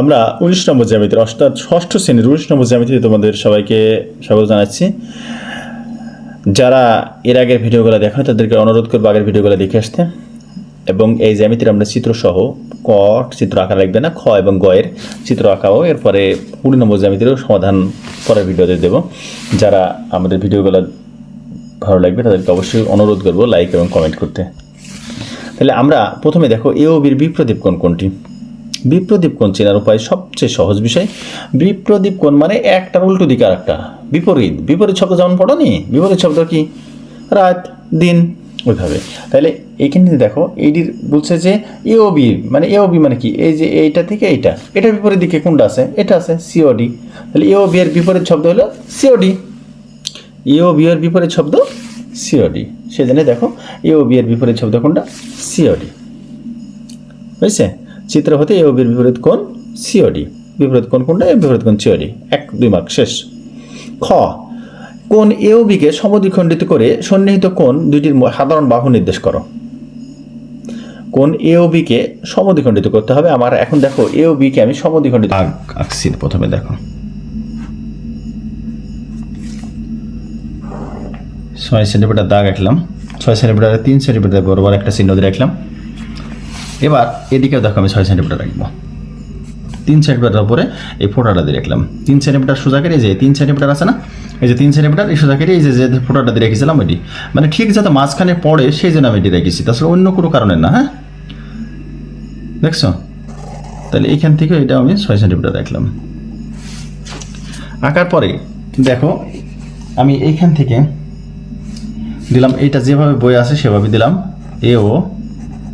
আমরা উনিশ নম্বর জ্যামিতির, অর্থাৎ ষষ্ঠ শ্রেণির উনিশ নম্বর জ্যামিতিতে তোমাদের সবাইকে স্বাগত জানাচ্ছি। যারা এর আগের ভিডিওগুলো দেখো, তাদেরকে অনুরোধ করব আগের ভিডিওগুলো দেখে আসতে। এবং এই জ্যামিতির আমরা চিত্রসহ ক চিত্র আঁকা লাগবে না, খ এবং গয়ের চিত্র আঁকাও। এরপরে কুড়ি নম্বর জ্যামিতিরও সমাধান পরের ভিডিওতে দেবো। যারা আমাদের ভিডিওগুলো ভালো লাগবে, তাদেরকে অবশ্যই অনুরোধ করব লাইক এবং কমেন্ট করতে। তাহলে আমরা প্রথমে দেখো এ ও বিপ্রদীপ কোণ কোনটি? বিপ্রদীপ কোণ চেনার উপায় সবচেয়ে সহজ বিষয়, বিপ্রদীপ কোণ মানে একটার উল্টো দিকে আর একটা বিপরীত। বিপরীত শব্দ যেমন পড়ো নি বিপরীত শব্দ কি? রাত, দিন, ওইভাবে। তাহলে এইখানে দেখো এইটির বলছে যে এ বি মানে এ বি মানে কি? এই যে এইটা থেকে এইটা। এটার বিপরীত দিকে কোনটা আছে? এটা আছে সিওডি তাহলে এ বি এর বিপরীত শব্দ হলো সিওডি এ ও বি এর বিপরীত শব্দ সিওডি সেজন্য দেখো এ ও বি এর বিপরীত শব্দ কোনটা? সিওডি বুঝছে চিত্র হতে এ ও বির বিপরীত কোণ সিওডি বিপরীত কোণ কোনটা? এর বিপরীত কোণ সিওডি এক, দুই মার্ক শেষ। খ কোন এ ও বিকে সমদ্বিখণ্ডিত করে সন্নিহিত কোণ দুইটির সাধারণ বাহু নির্দেশ করো। কোন এ ও বিকে সমদ্বিখণ্ডিত করতে হবে। আমার এখন দেখো এ ও বিকে আমি সমদ্বিখণ্ডিত আঁকছি প্রথমে দেখো। ছয় সেন্টিমিটার দাগ আঁকলাম ছয় সেন্টিমিটারে তিন সেন্টিমিটার বরাবর একটা চিহ্ন দিয়ে রাখলাম। এবার এদিকেও দেখো আমি ছয় সেন্টিমিটার রাখব। তিন সেন্টিমিটার উপরে এই ফোটাটা দিয়ে রাখলাম। তিন সেন্টিমিটার সোজা কেটে যে, তিন সেন্টিমিটার আছে না? এই যে তিন সেন্টিমিটার, এই সোজা কেটে এই যে যে ফোটাটা দিয়ে রেখেছিলাম ওইটি। মানে ঠিক যাতে মাঝখানে পড়ে সেই জন্য আমি এটি রেখেছি। তাছাড়া অন্য কোনো কারণে না হ্যাঁ? দেখছ? তাহলে এইখান থেকে এটা আমি ছয় সেন্টিমিটার রাখলাম। আঁকার পরে, দেখো, আমি এইখান থেকে দিলাম এইটা যেভাবে বই আছে সেভাবে দিলাম, এ, ও,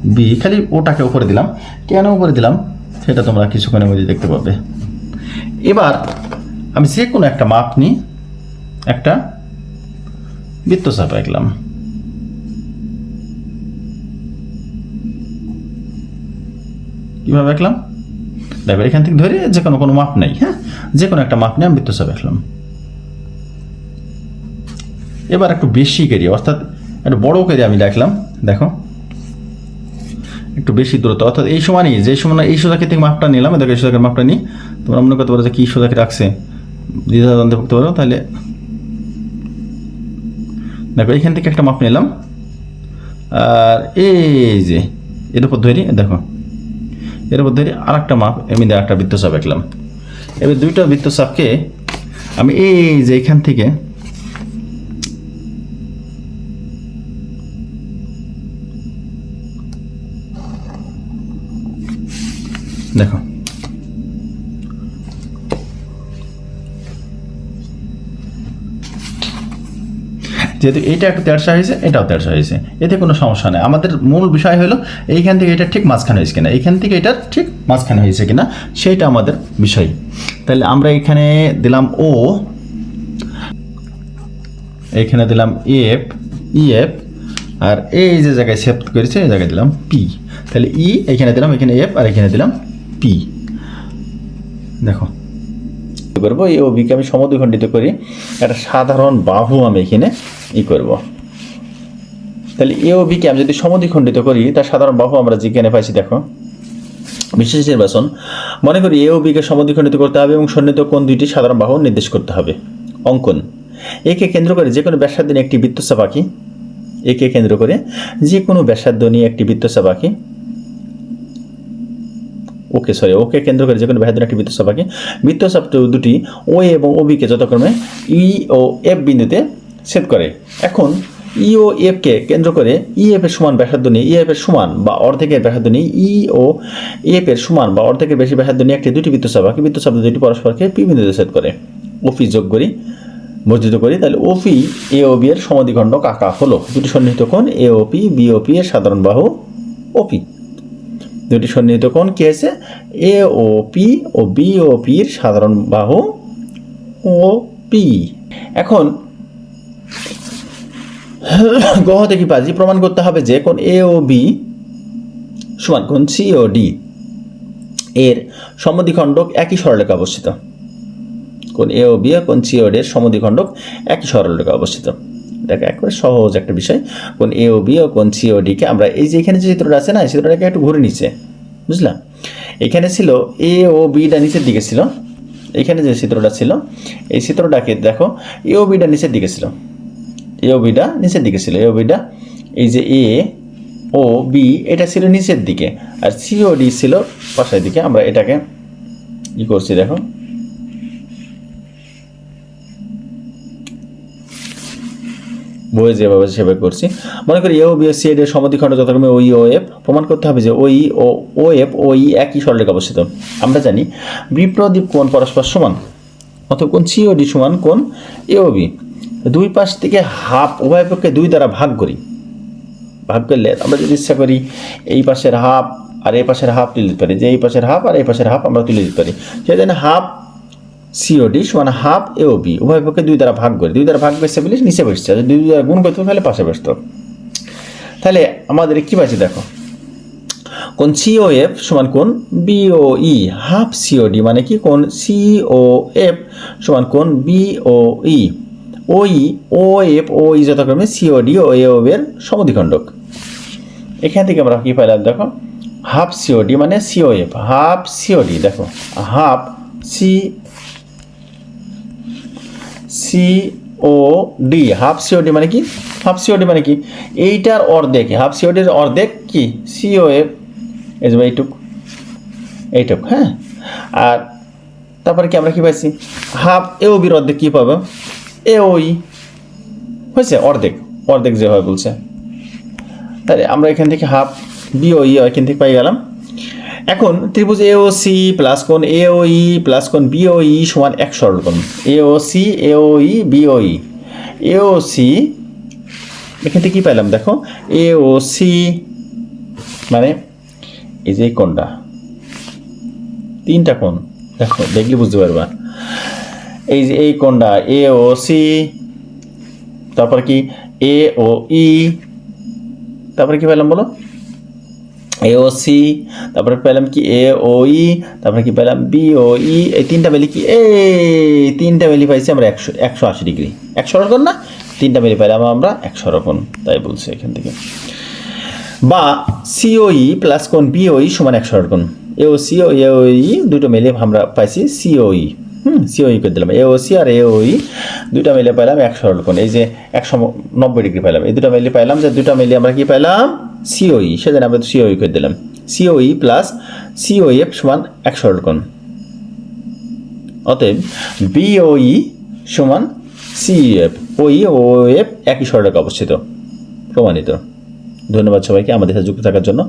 বি, খালি ওটাকে উপরে দিলাম। কেন উপরে দিলাম? সেটা তোমরা কিছুক্ষণের মধ্যে দেখতে পাবে। এবার আমি যে কোনো একটা মাপ নিই, একটা বৃত্তচাপ আঁকলাম। কীভাবে আঁকলাম? দেখো, এখান থেকে ধরে যে কোনো কোনো মাপ নেই হ্যাঁ? যে কোনো একটা মাপ নিয়ে আমি বৃত্তচাপ আঁকলাম। এবার একটু বেশি কেরি অর্থাৎ একটু বড় কেরি আমি রাখলাম, দেখো। একটু বেশি দূরত্ব, অর্থাৎ এই সমানই, যে সময় এই সোজাকে থেকে মাপটা নিলাম দেখো এই সোজাকের মাপটা নিই। তোমরা মনে করতে পারো যে কী সোজাকে রাখছে। দ্বিধাদ্বন্দ্বে ভুগতে পারো, তাহলে দেখো এইখান থেকে একটা মাপ নিলাম। আর এই যে, এর উপর ধরি, দেখো। এর উপর ধরি আর একটা মাপ দিয়ে একটা বৃত্তচাপ আঁকলাম এবার দুইটা বৃত্তচাপকে আমি এই যে এখান থেকে দেখো। যেহেতু এইটা একটু তেরশা হয়েছে, এটাও তেরশা হয়েছে। এতে কোনো সমস্যা নেই। আমাদের মূল বিষয় হলো, এইখান থেকে এটা ঠিক মাঝখানে হয়েছে কিনা? এইখান থেকে এটা ঠিক মাঝখানে হয়েছে কিনা? সেইটা আমাদের বিষয়। তাহলে আমরা এখানে দিলাম ও এখানে দিলাম এফ ইএফ আর এই যে জায়গায় সেভ করেছে, এই জায়গায় দিলাম পি তাহলে ই এখানে দিলাম, এখানে এফ আর এখানে দিলাম পি দেখো। করব, এই অভিকে আমি সমদ্বিখণ্ডিত করি। একটা সাধারণ বাহু আমি এখানে ই করব। তাহলে এ অভিকে আমি যদি সমদ্বিখণ্ডিত করি, তার সাধারণ বাহু আমরা যেখানে পাইছি, দেখো। বিশেষ নির্বাচন। মনে করি এ বিকে সমদ্বিখণ্ডিত করতে হবে এবং সন্নিহিত কোন দুইটি সাধারণ বাহু নির্দেশ করতে হবে। অঙ্কন। একে কেন্দ্র করে যে কোনো ব্যাসার্ধ নিয়ে একটি বৃত্তচাপ আঁকি একে কেন্দ্র করে যে কোনো ব্যাসার্ধ নিয়ে একটি বৃত্তচাপ আঁকি ওকে সরি ওকে কেন্দ্র করে যে কোনো নিয়ে একটি বৃত্তচাপ আঁকি বৃত্তচাপ দুটি ও এবং ওবিকে যথাক্রমে ই ও এফ বিন্দুতে ছেদ করে। এখন ই ও এফকে কেন্দ্র করে ই এফ এর সমান ব্যাসার্ধ নিয়ে ই এফ এর সমান বা অর্ধেকের ব্যাসার্ধ নিয়ে ই ও এফ এর সমান বা অর্ধেকের বেশি ব্যাসার্ধ নিয়ে একটি দুটি বৃত্তচাপ আঁকি বৃত্তচাপ দুটি পরস্পরকে পি বিন্দুতে ছেদ করে। ওপি যোগ করি, বর্ধিত করি, তাহলে ওপি এ ও বি এর সমাধিখণ্ড কাকা হলো। দুটি সন্নিহিত কোণ A O P B O P এর সাধারণ বাহু ওপি দুটি সন্নিহিত কোণ কি আছে? এ ও পি ও বি ও পির সাধারণ বাহু ও পি এখন গহ থেকে পাজি প্রমাণ করতে হবে? যে কোন এ ও বি সমান কোন সি ও ডি এর সমদ্বিখণ্ডক একই সরলরেখা অবস্থিত। কোন এ ও বি কোন সি ও ডি এর সমদ্বিখণ্ডক একই সরলরেখা অবস্থিত। দেখো একবারে সহজ একটা বিষয়। কোন এ ও বি ও কোন সি ও ডি কে আমরা এই যে এখানে যে চিত্রটা আছে না চিত্রটাকে একটু ঘুরে নিচ্ছে বুঝলাম এখানে ছিল এ ও বিটা নিচের দিকে ছিল। এখানে যে চিত্রটা ছিল, এই চিত্রটাকে দেখো এ ও বিটা নিচের দিকে ছিল। এ ও বিটা নিচের দিকে ছিল। এ ও বিটা এই যে এ ও বি এটা ছিল নিচের দিকে। আর সি ও ডি ছিল পাশের দিকে। আমরা এটাকে ই করছি, দেখো। বইয়ে যেভাবে সেভাবে করছি। মনে করি এ ও বি সি এর সমাধিখণ্ড যথাক্রমে ওই ও এফ প্রমাণ করতে হবে যে ওই ও ও এফ ওই একই সরলরেখা অবস্থিত। আমরা জানি বিপ্রদীপ কোণ পরস্পর সমান অথবা কোন সি ও ডি সমান কোন এ ও বি দুই পাশ থেকে হাফ উভয় পক্ষে দুই দ্বারা ভাগ করি। ভাগ করলে আমরা যদি ইচ্ছা করি এই পাশের হাফ আর এই পাশের হাফ তুলে দিতে পারি। যে এই পাশের হাফ আর এই পাশের হাফ আমরা তুলে দিতে পারি। সেই জন্য হাফ সিওডি সমান হাফ এও বি উভয় পক্ষে দুই দ্বারা ভাগ করে। দুই দ্বারা ভাগ বেসতে বলিস নিচে বসছে। দুই দ্বারা গুণ করতে তাহলে পাশে বসত। তাহলে আমাদের কি পাচ্ছি দেখো? কোন সিও এফ সমান কোন বিও ই হাফ সিওডি মানে কি? কোন সিও এফ সমান কোন বিও ই ওই ও এফ ও ই যথাক্রমে সিওডি ও এ এর সমদ্বিখণ্ডক। এখান থেকে আমরা কি পাইলাম দেখো? হাফ সিওডি মানে C O F half COD দেখো। Half C C O D half COD মানে কি? হাফ সিওডি মানে কি? এইটার অর্ধেক হাফ সিওডির অর্ধেক কি? সিও এফ এই যে এইটুক এইটুক হ্যাঁ? আর তারপরে কি আমরা কি পাইছি? হাফ এও বির অর্ধেক কি পাবো? এ ওই হয়েছে অর্ধেক অর্ধেক যে হয় বলছে। তাহলে আমরা এখান থেকে হাফ বিওই এখান থেকে পাই গেলাম। এখন ত্রিভুজ এ ও সি প্লাস কোণ এ ও ই প্লাস কোন কোণ ই সমান এক সরল কোণ। A O C A O E বিওই A O C এখান থেকে কী পাইলাম দেখো? এ ও সি মানে এই যে কোণটা। তিনটা কোণ। দেখো, দেখলে বুঝতে পারবা। এই যে এই কোণটা এ ও সি তারপর কি? এ ও ই তারপরে কি পেলাম বলো? এ ও সি তারপরে পেলাম কি এ ও ই তারপরে কি পেলাম বি ও ই এই তিনটা মিলি কি? এই তিনটা মিলি পাইছি আমরা একশো একশো আশি ডিগ্রি একশো রকম না? তিনটা মিলি পাইলাম আমরা একশো রকম, তাই বলছে এখান থেকে। বা সিওই প্লাস কোন বিওই সমান একশো রকম। এও সি ও এওই দুটো মিলে আমরা পাইছি সিওই হুম সিওই করে দিলাম। এও সি আর এওই দুইটা মিলে পাইলাম একশো কোণ এই যে একশো নব্বই ডিগ্রি পাইলাম এই দুটো মিলে পাইলাম যে দুটো মিলে আমরা কি পাইলাম সিওই সেজন্য আমরা সিওই করে দিলাম। সিওই প্লাস সিওই এফ সমান একশো কোণ। অতএব বিওই সমান সিএফ ওই ও এফ একই সরলরেখা অবস্থিত, প্রমাণিত। ধন্যবাদ সবাইকে আমাদের সাথে যুক্ত থাকার জন্য।